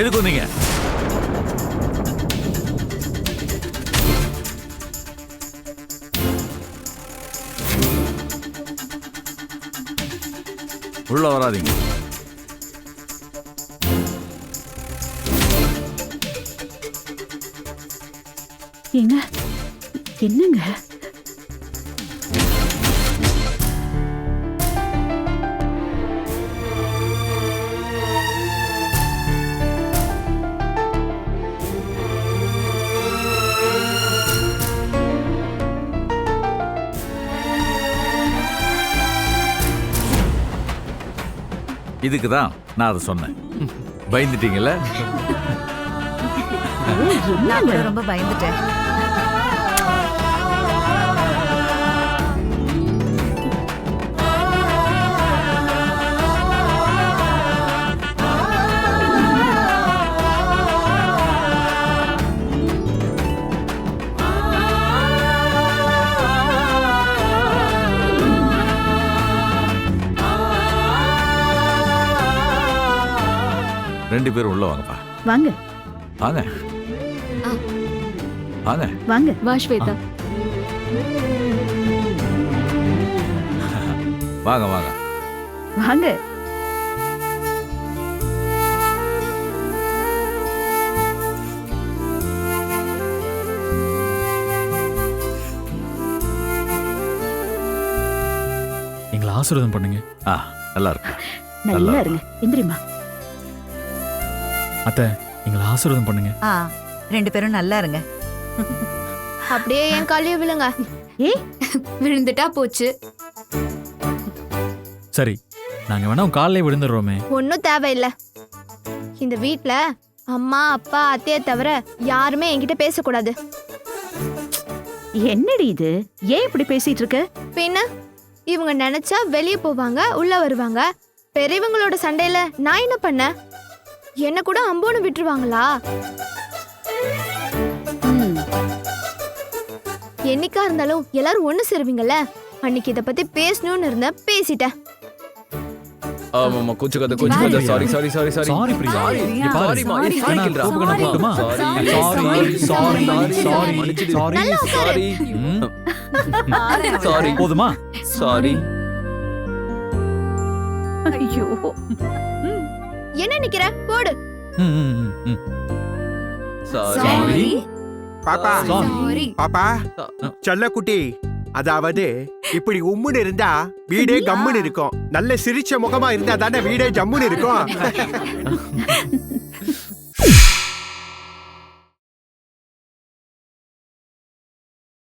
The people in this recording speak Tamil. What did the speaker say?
எதுக்கு வந்தீங்க? உள்ள வராதீங்க. ஏங்க என்னங்க? இதுக்கு தான் நான் அதை சொன்னேன். பயந்துட்டீங்கல்ல? நான் கூட ரொம்ப பயந்துட்டேன். ரெண்டு பேரும் உள்ள வாங்கப்பா. வாங்க. வாங்க. வாங்க. வாங்க. வா ஸ்வேதா வாங்க வாங்க. வாங்க. எங்களை ஆசீர்வாதம் பண்ணுங்க. ஆ நல்லா இருக்கு நல்லா இருங்க. எந்திரிமா அத்தை எங்களை ஆசீர்வாதம் பண்ணுங்க. ஆ ரெண்டு பேரும் நல்லா இருங்க. அப்படியே என் காலையே விழுங்க. ஏய். விழுந்துட்டா போச்சு. சரி நாங்க வேணா காலையிலே விழுந்துடுறோமே. ஒன்றும் தேவையில்லை. இந்த வீட்ல அம்மா அப்பா அத்தையை தவிர யாருமே என்கிட்ட பேசக்கூடாது. என்னடி இது? ஏன் இப்படி பேசிட்டு இருக்க? பின்ன இவங்க நினைச்சா வெளியே போவாங்க உள்ள வருவாங்க. பெரியவங்களோட சண்டையில நான் என்ன பண்ணேன் என்ன கூட அம்போன்னு விட்டுருவாங்களா? ம், என்னைக்கா இருந்தாலும் எல்லாரும் ஒண்ணு சேருவீங்கல்ல? அன்னைக்கு இத பத்தி பேசணும்னு இருந்தேன் பேசிட்டேன். ஆமாமா கொஞ்சம் கொஞ்சம் sorry sorry sorry sorry sorry Priya. Sorry? Sorry, sorry, sorry, sorry. Sorry. Sorry போதுமா? சாரி ஐயோ. என்ன நிக்கிற? போடு. சாரி பாப்பா. சாரி. பாப்பா செல்லக்குட்டி அதாவது இப்படி உம்முன்னு இருந்தா வீடே கம்முன்னு இருக்கும். நல்ல சிரிச்ச முகமா இருந்தா தானே வீடே ஜம்முன்னு இருக்கும்.